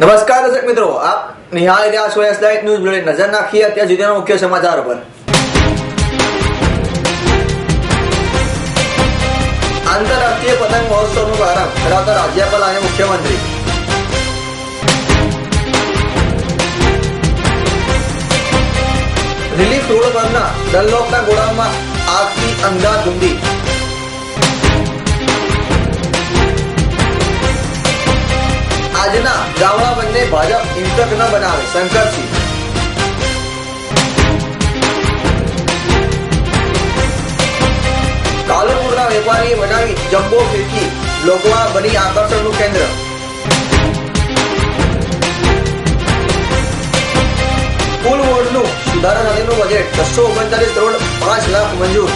નમસ્કાર દર્શક મિત્રો, આપ નિહાળી રહ્યા છો એસ ન્યૂઝ બુલેટિન નજર નાખીએ અત્યાર સુધીના મુખ્ય સમાચાર પર. આંતરરાષ્ટ્રીય પતંગ મહોત્સવનો પ્રારંભ કરાવતા રાજ્યપાલ અને મુખ્યમંત્રી. રિલીફ રોડ પરના ડનલોકના ગોડાઉનમાં આગથી અંધાધૂંધી. આજના ગામડા બંને ભાજપ હિંસક ન બનાવે શંકરસિંહ. કાલુપુરના વેપારીએ બનાવી જમ્બો ફિરકી લોકોમાં બની આકર્ષણનું કેન્દ્ર. કુલ વોર્ડનું સુધારા સાથેનું બજેટ છસો ઓગણચાલીસ કરોડ પાંચ લાખ મંજૂર.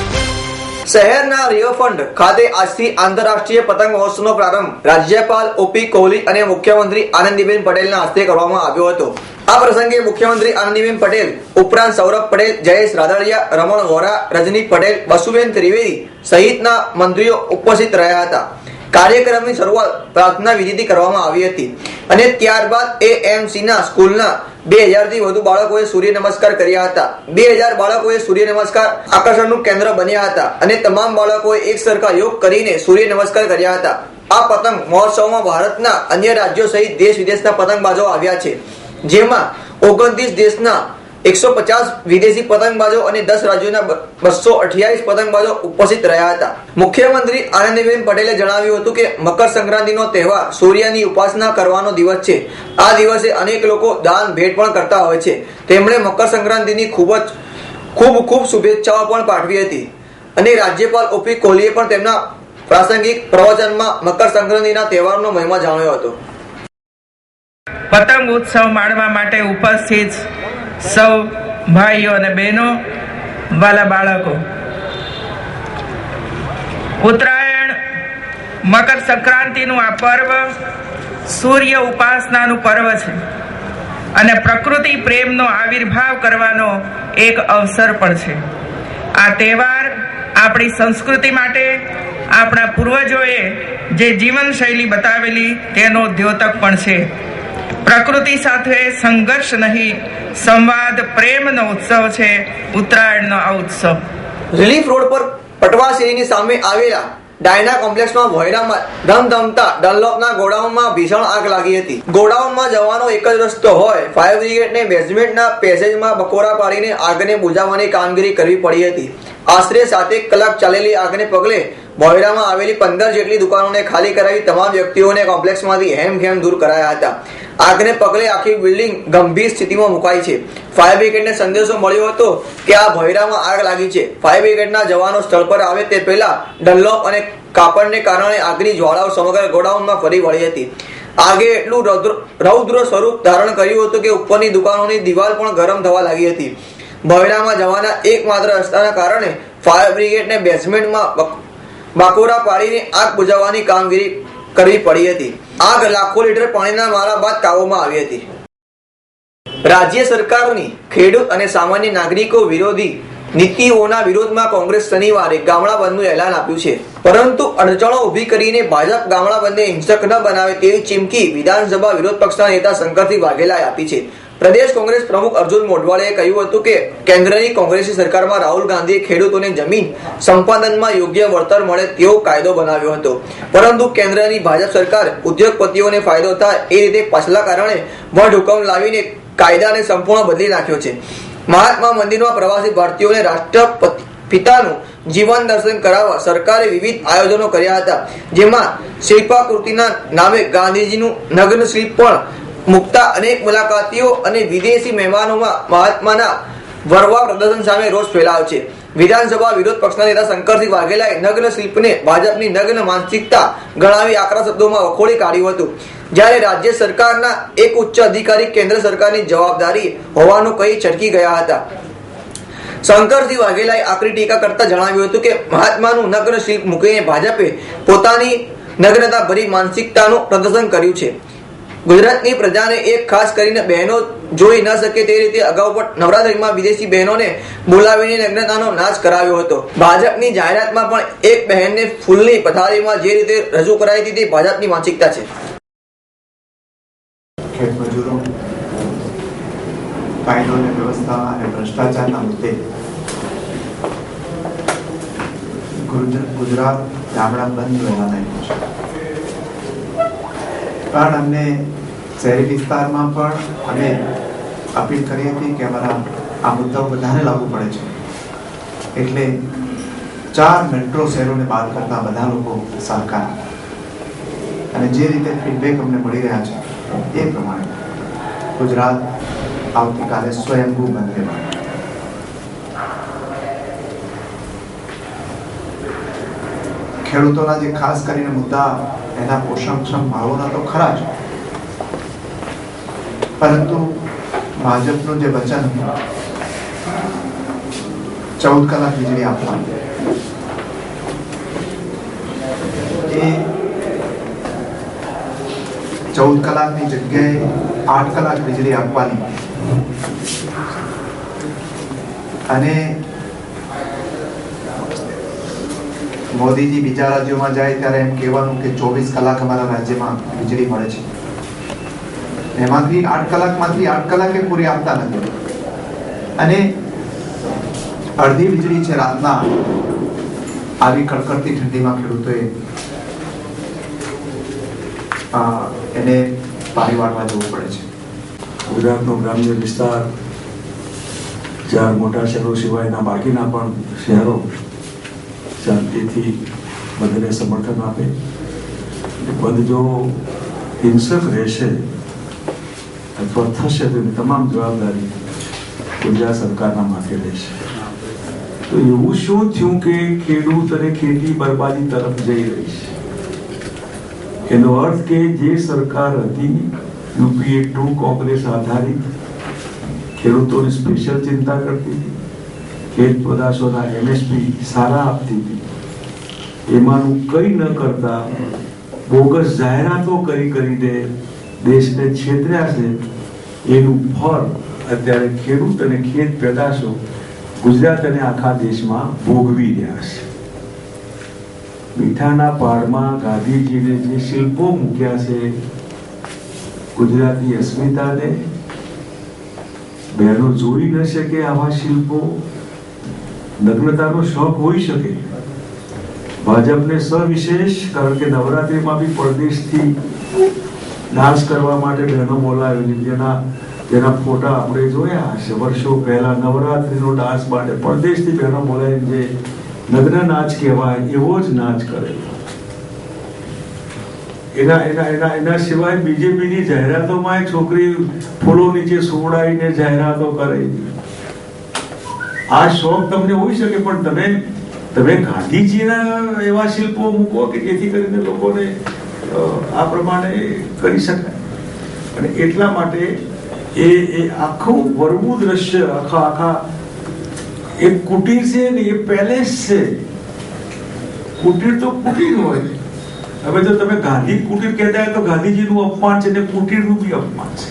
શહેરના રિવરફ્રન્ટ ખાતે આજથી આંતરરાષ્ટ્રીય પતંગ મહોત્સવનો પ્રારંભ. રાજ્યપાલ ઓપી કોહલી અને મુખ્યમંત્રી આનંદીબેન પટેલના હસ્તે કરવામાં આવ્યો હતો. આ પ્રસંગે મુખ્યમંત્રી આનંદીબેન પટેલ, ઉપરાંત સૌરભ પટેલ, જયેશ રાદડિયા, રમણ વોરા રજની પટેલ બસુબેન ત્રિવેદી સહિતના મંત્રીઓ ઉપસ્થિત રહ્યા હતા. કાર્યક્રમની શરૂઆત પ્રાર્થના વિધિથી કરવામાં આવી હતી. અને ત્યારબાદ એ એમસીના સ્કૂલના બે હજારથી વધુ બાળકોએ સૂર્ય નમસ્કાર કર્યા હતા. બે હજાર બાળકોએ સૂર્ય નમસ્કાર આકર્ષણનું કેન્દ્ર બન્યા હતા અને તમામ બાળકોએ એક સરખા યોગ કરીને સૂર્ય નમસ્કાર કર્યા હતા. આ પતંગ મહોત્સવમાં ભારતના અન્ય રાજ્યો સહિત દેશ વિદેશના પતંગબાજો આવ્યા છે. જેમાં ઓગણત્રીસ દેશના એકસો પચાસ વિદેશી પતંગબાજો અને દસ રાજ્યોના બસો અઠ્યાવીસ પતંગબાજો ઉપસ્થિત રહ્યા હતા. મુખ્યમંત્રી આનંદીબેન પટેલે જણાવ્યું હતું કે મકર સંક્રાંતિનો તહેવાર સૂર્યની ઉપાસના કરવાનો દિવસ છે. આ દિવસે અનેક લોકો દાન ભેટ પણ કરતા હોય છે. તેમણે મકર સંક્રાંતિની ખૂબ જ, ખૂબ ખૂબ શુભેચ્છાઓ પણ પાઠવી હતી. અને રાજ્યપાલ ઓપી કોહલીએ પણ તેમના પ્રાસંગિક પ્રવચનમાં મકર સંક્રાંતિના તહેવારનો મહિમા જાણ્યો હતો. પતંગ ઉત્સવ માણવા માટે ઉપસ્થિત સૌ ભાઈઓ અને બહેનો, વાલા બાળકો. ઉત્તરાયણ, મકર સંક્રાંતિનું આ પર્વ સૂર્ય ઉપાસનાનું પર્વ છે અને પ્રકૃતિ પ્રેમનો આવિર્ભાવ કરવાનો એક અવસર પણ છે. આ તહેવાર આપણી સંસ્કૃતિ માટે, આપણા પૂર્વજોએ જે જીવનશૈલી બતાવેલી તેનો દ્યોતક પણ છે. પ્રકૃતિ સાથે સંઘર્ષ નહીં, સંવાદ પ્રેમનો ઉત્સવ છે, ઉત્તરાયણનો આ ઉત્સવ. રિલીફ રોડ પર પટવા શેરીની સામે આવેલા ડાયના કોમ્પ્લેક્સમાં ભોયરામાં ધમધમતા, ડનલોપના ગોડાઉનમાં ભીષણ આગ લાગી હતી. ગોડાઉનમાં જવાનો એક જ રસ્તો હોય, ફાયર બ્રિગેડને બેઝમેન્ટના પેસેજમાં બકોરા પાડીને આગને બુઝાવવાની કામગીરી કરવી પડી હતી. આશરે સાતેક કલાક ચાલેલી આગને પગલે ભોયરામાં આવેલી પંદર જેટલી દુકાનોને ખાલી કરાવી તમામ વ્યક્તિઓને કોમ્પ્લેક્સમાંથી હેમખેમ દૂર કરાયા હતા. આગને પગલે આખી બિલ્ડિંગ ગંભીર સ્થિતિમાં મુકાઈ છે. ફાયર બ્રિગેડને સંદેશો મળ્યો હતો કે આ ભોયરામાં આગ લાગી છે. ફાયર બ્રિગેડના જવાનો સ્થળ પર આવે તે પહેલા ડનલોપ અને કાપડને કારણે આગની જ્વાળાઓ સમગ્ર ગોડાઉનમાં ફરી વળી હતી. આગે એટલું રૌદ્ર સ્વરૂપ ધારણ કર્યું હતું કે ઉપરની દુકાનોની દિવાલ પણ ગરમ થવા લાગી હતી. ભોયરામાં જવાના એકમાત્ર રસ્તાના કારણે ફાયર બ્રિગેડને બેઝમેન્ટમાં બાકોરા પાડીને આગ બુજાવવાની કામગીરી કરવી પડી હતી. આગ લાખો લીટર પાણીના મારા બાદ કાબુમાં આવી હતી. રાજ્ય સરકારની ખેડૂત અને સામાન્ય નાગરિકો વિરોધી નીતિઓના વિરોધમાં કોંગ્રેસ શનિવારે ગામડા બંધનું એલાન આપ્યું છે. પરંતુ અડચણો ઊભી કરીને ભાજપ ગામડા બંધને હિંસક ન બનાવે તેવી ચીમકી વિધાનસભા વિરોધ પક્ષના નેતા શંકરસિંહ વાઘેલાએ આપી છે. પ્રદેશ કોંગ્રેસ પ્રમુખ અર્જુન મોઢવાલેએ કહ્યું હતું કે કેન્દ્રની કોંગ્રેસી સરકારમાં રાહુલ ગાંધીએ ખેડૂતોને જમીન સંપાદનમાં યોગ્ય વળતર મળે તેવો કાયદો બનાવ્યો હતો. પરંતુ કેન્દ્રની ભાજપ સરકાર ઉદ્યોગપતિઓને ફાયદો થાય એ રીતે પાછલા કારણે વડ હુકમ લાવીને કાયદાને સંપૂર્ણ બદલી નાખ્યો છે. મહાત્મા મંદિરમાં પ્રવાસી ભારતીયોને રાષ્ટ્રપતિ પિતાનું જીવન દર્શન કરાવવા સરકારે વિવિધ આયોજનો કર્યા હતા. જેમાં શિલ્પાકૃતિના નામે ગાંધીજીનું નગ્ન શિલ્પ પણ મુકતા અનેક મુલાકાતીઓ અને વિદેશી મહેમાનોમાં મહાત્માના વરવા પ્રદર્શન સામે રોષ ફેલાયો છે. વિધાનસભા વિરોધ પક્ષના નેતા શંકરસિંહ વાઘેલાએ નગ્ન શિલ્પને ભાજપની નગ્ન માનસિકતા ગણાવી આકરા શબ્દોમાં વખોડી કાઢ્યું હતું. જ્યારે રાજ્ય સરકારના એક ઉચ્ચ અધિકારી કેન્દ્ર સરકારની જવાબદારી હોવાનું કહી છટકી ગયા હતા. શંકરસિંહ વાઘેલાએ આકરી ટીકા કરતા જણાવ્યું હતું કે મહાત્માનું નગ્ન શિલ્પ મૂકીને ભાજપે પોતાની નગ્નતા ભરી માનસિકતાનું પ્રદર્શન કર્યું છે. ગુજરાતની પ્રજાને એક ખાસ કરીને બહેનો જોઈ ન શકે તે રીતે અગાઉ પણ નવરાત્રીમાં વિદેશી બહેનોને બોલાવીને નગ્નતાનો નાશ કરાવ્યો હતો. ભાજપની જાહેરાતમાં પણ એક બહેનને ફૂલની પથારીમાં જે રીતે રજૂ કરાઈ હતી તે ભાજપની માનસિકતા છે. કાયદો વ્યવસ્થા અને ભ્રષ્ટાચારના મુદ્દે ગુજરાત ગામડા બંધ રહેવા છે. પણ અમને શહેરી વિસ્તારમાં પણ અમે અપીલ કરી હતી કે અમારા આ મુદ્દાઓ બધાને લાગુ પડે છે. એટલે ચાર મેટ્રો શહેરોને બાદ કરતા બધા લોકો સહકાર અને જે રીતે ફીડબેક અમને મળી રહ્યા છે, એ પ્રમાણે ગુજરાત આવતીકાલે સ્વયંભૂ બંધ ખેડૂતોના જે ખાસ કરીને મુદ્દા, એના પોષણક્ષમ ભાવોના તો ખરા જ. પરંતુ ભાજપનું જે વચન, ચૌદ કલાક વીજળી આપવાની. એ ચૌદ કલાકની જગ્યાએ આઠ કલાક વીજળી આપવાની. અને મોદીજી બીજા રાજ્યોમાં જાય ત્યારે એમ કહેવાનું કે ચોવીસ કલાક અમારા રાજ્યમાં વીજળી મળે છે. એમાંથી આઠ કલાકમાંથી આઠ કલાકે પૂરી આપતા નથી. અને અડધી વીજળી છે રાતના. આવી કડકડતી ઠંડીમાં ખેડૂતોએ એને પાણી વાળવા જવું પડે છે. ગુજરાતનો ગ્રામ્ય વિસ્તાર, જ્યાં મોટા શહેરો સિવાયના બાકીના પણ શહેરો શાંતિથી બંધને સમર્થન આપે બંધ જો હિંસક રહેશે અથવા થશે તો એની તમામ જવાબદારી ગુજરાત સરકારના માથે રહેશે તો એવું શું થયું કે ખેડૂત અને ખેતી બરબાદી તરફ જઈ રહી છે એનો અર્થ કે જે સરકાર હતી યુપીએ ટુ કોંગ્રેસ આધારિત ખેડૂતોની સ્પેશિયલ ચિંતા કરતી હતી ખેત પદાર્થોના એમએસપી સારા આપતી હતી. એમાંનું કંઈ ન કરતા બોગસ જાહેરાતો કરી કરીને દેશને છેતર્યા છે એનું ફળ અત્યારે ખેડૂત અને ખેત પેદાશો ગુજરાત અને આખા દેશમાં ભોગવી રહ્યા છે. મીઠાના પહાડમાં ગાંધીજીને જે શિલ્પો મૂક્યા છે, ગુજરાતી અસ્મિતાને, બહેનો જોઈ ન શકે આવા શિલ્પો. નગ્નતાનો શોખ હોઈ શકે. ભાજપને સવિશેષ, કારણ કે નવરાત્રિમાં બી પરદેશથી નાશ કરવા માટે બહેનો બોલાવેલી જેના તેના ફોટા આપણે જોયા હશે. વર્ષો પહેલા નવરાત્રિનો ડાન્સ માટે પરદેશથી બહેનો બોલાવીને જે નગ્ન નાચ કહેવાય, એવો જ નાચ કરેલો એના એના એના એના સિવાય બીજેપીની જાહેરાતોમાં છોકરી ફૂલો નીચે સુવડાવીને જાહેરાતો કરે આ શોખ તમને હોઈ શકે, પણ તમે તમે ગાંધીજીના એવા શિલ્પો મૂકો કે જેથી કરીને લોકોને આ પ્રમાણે કરી શકાય. અને એટલા માટે એ એ આખું વરવું દ્રશ્ય, આખા આખા, એ કુટીર છે ને, એ પેલેસ છે. કુટીર તો કુટીર હોય. હવે જો તમે ગાંધી કુટીર કહેતા હોય તો ગાંધીજીનું અપમાન છે ને કુટીરનું બી અપમાન છે.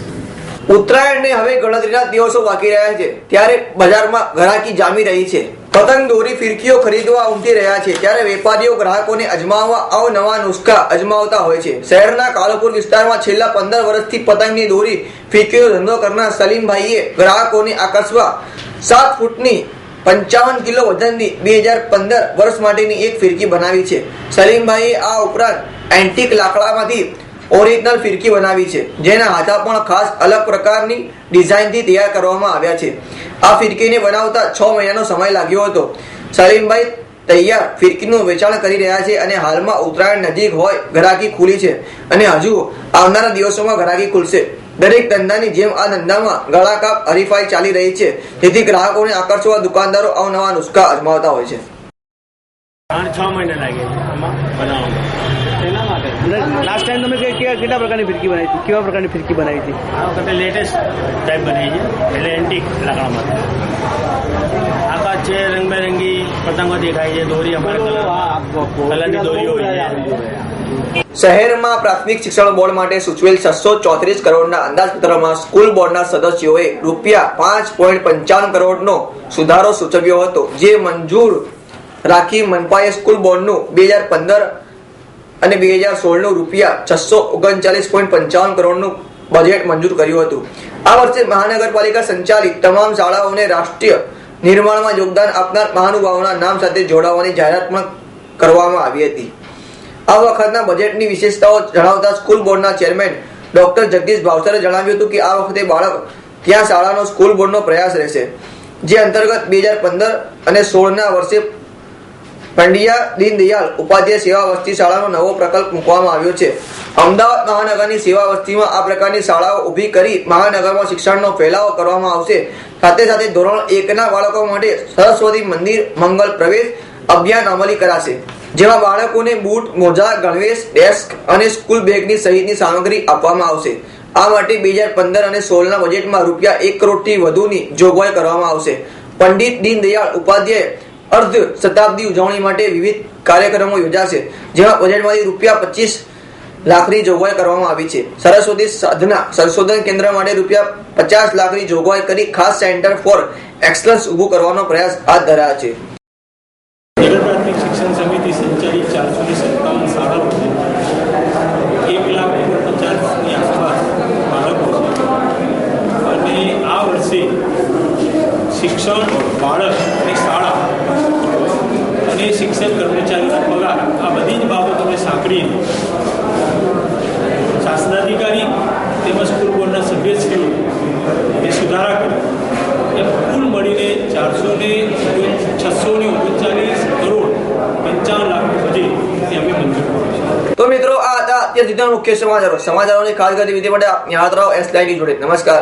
ઉત્તરાયણને હવે ગણતરીના દિવસો બાકી રહ્યા છે. ત્યારે બજારમાં ઘરાકી જામી રહી છે. પતંગ દોરી ફિરકીઓ ખરીદવા ઉમટી રહ્યા છે. ત્યારે વેપારીઓ ગ્રાહકોને અજમાવવા અવનવા નુસ્ખા અજમાવતા હોય છે. શહેરના કાલુપુર વિસ્તારમાં છેલ્લા પંદર વર્ષથી પતંગની દોરી ફિરકીનો ધંધો કરનાર સલીમભાઈએ ગ્રાહકોને આકર્ષવા સાત ફૂટની પંચાવન કિલો વજનની બે હજાર પંદર વર્ષ માટેની એક ફિરકી બનાવી છે. સલીમભાઈએ આ ઉપરાંત એન્ટિક લાકડામાંથી ઓરિજિનલ ફિરકી બનાવી છે, જેના હાથા પણ ખાસ અલગ પ્રકારની ડિઝાઇનથી તૈયાર કરવામાં આવ્યા છે. આ ફિરકીને બનાવતા છ મહિનાનો સમય લાગ્યો હતો. સલીમભાઈ તૈયાર ફિરકીનું વેચાણ કરી રહ્યા છે અને હાલમાં ઉત્તરાયણ નજીક હોય, ઘરાકી ખુલી છે. અને હજુ આવનારા દિવસોમાં ઘરાકી ખુલશે. દરેક ધંધાની જેમ આ ધંધામાં ગળાકાપ, હરીફાઈ ચાલી રહી છે. જેથી ગ્રાહકોને આકર્ષવા દુકાનદારો અવનવા નુસ્ખા અજમાવતા હોય છે. છ મહિના લાગે છે બનાવવામાં. લાસ્ટ ટાઈમ તમે કે- કે- કેટલા પ્રકારની ફિરકી બનાવી હતી? કેવા પ્રકારની ફિરકી બનાવી હતી? આ વખતે લેટેસ્ટ ટાઈપ બની છે એટલે એન્ટિક લાકડામાં. આકાશ છે રંગબેરંગી પતંગો દેખાય છે દોરી અમારે કલરની દોરી હોય છે. શહેરમાં પ્રાથમિક શિક્ષણ બોર્ડ માટે સૂચવેલ છસો ચોત્રીસ કરોડના અંદાજપત્રમાં સ્કૂલ બોર્ડના સદસ્યોએ રૂપિયા પાંચ પોઈન્ટ પંચાવન કરોડનો સુધારો સૂચવ્યો હતો જે મંજૂર રાખી મનપાએ સ્કૂલ બોર્ડનું બે હજાર પંદર અને બે હજાર સોળનું રૂપિયા છસો ઓગણચાલીસ પોઈન્ટ પંચાવન કરોડનું બજેટ મંજૂર કર્યું હતું. આ વર્ષે મહાનગરપાલિકા સંચાલિત તમામ શાળાઓને રાષ્ટ્રીય નિર્માણમાં યોગદાન આપનાર મહાનુભાવોના નામ સાથે જોડાવાની જાહેરાત પણ કરવામાં આવી હતી. આ વખતના બજેટની વિશેષતાઓ જણાવતા સ્કૂલ બોર્ડના ચેરમેન ડોક્ટર જગદીશ ભાવસરે જણાવ્યું હતું કે આ વખતે બાળક ત્યાં શાળાનો સ્કૂલ બોર્ડનો પ્રયાસ રહેશે. જે અંતર્ગત બે હજાર પંદર અને સોળના વર્ષે પંડ્યા દીનદયાલ ઉપાધ્યાય સેવા વસ્તી શાળાનો નવો પ્રકલ્પ મૂકવામાં આવ્યો છે. અમદાવાદ મહાનગરની સેવા વસ્તીમાં આ પ્રકારની શાળાઓ ઊભી કરી મહાનગરમાં શિક્ષણનો ફેલાવો કરવામાં આવશે. સાથે સાથે ધોરણ એકના બાળકો માટે સરસ્વતી મંદિર, મંગલ પ્રવેશ અભિયાન અમલી કરાશે. જેમાં બાળકોને બૂટ, મોજા, ગણવેશ, ડેસ્ક અને સ્કૂલ બેગની સહિતની સામગ્રી આપવામાં આવશે. આ માટે બે હજાર પંદર અને સોળના બજેટમાં રૂપિયા એક કરોડથી વધુની જોગવાઈ કરવામાં આવશે. પંડિત દીનદયાળ ઉપાધ્યાય અર્ધ શતાબ્દી ઉજવણી માટે વિવિધ કાર્યક્રમો યોજાશે, જેમાં બજેટમાંથી રૂપિયા પચીસ લાખની જોગવાઈ કરવામાં આવી છે. સરસ્વતી સાધના સંશોધન કેન્દ્ર માટે રૂપિયા પચાસ લાખની જોગવાઈ કરી ખાસ સેન્ટર ફોર એક્સલન્સ ઊભું કરવાનો પ્રયાસ હાથ ધરાયો છે. શિક્ષણ સમિતિ સંચાલિત ચારસો ને સત્તાવન શાળાઓ છે એક લાખ ઓગણપચાસની આસપાસ બાળકો છે અને આ વર્ષે શિક્ષણ બાળક અને શાળા અને શિક્ષણ કર્મચારીના પગાર આ બધી જ બાબતોને સાંકળીને શાસનાધિકારી તેમજ સ્કૂલ બોર્ડના સભ્યશ્રીઓ એ સુધારા કરી એમ કુલ મળીને ચારસો ને છસો ને ઓગણચાલીસ કરોડ પંચાવન લાખ સુધી અમે મંજૂર તો મિત્રો, આ હતા અત્યાર મુખ્ય સમાચારો. સમાચારોની ખાસ ગતિવિધિ માટે યાદ રહો એસ લાઈન જોડે. નમસ્કાર.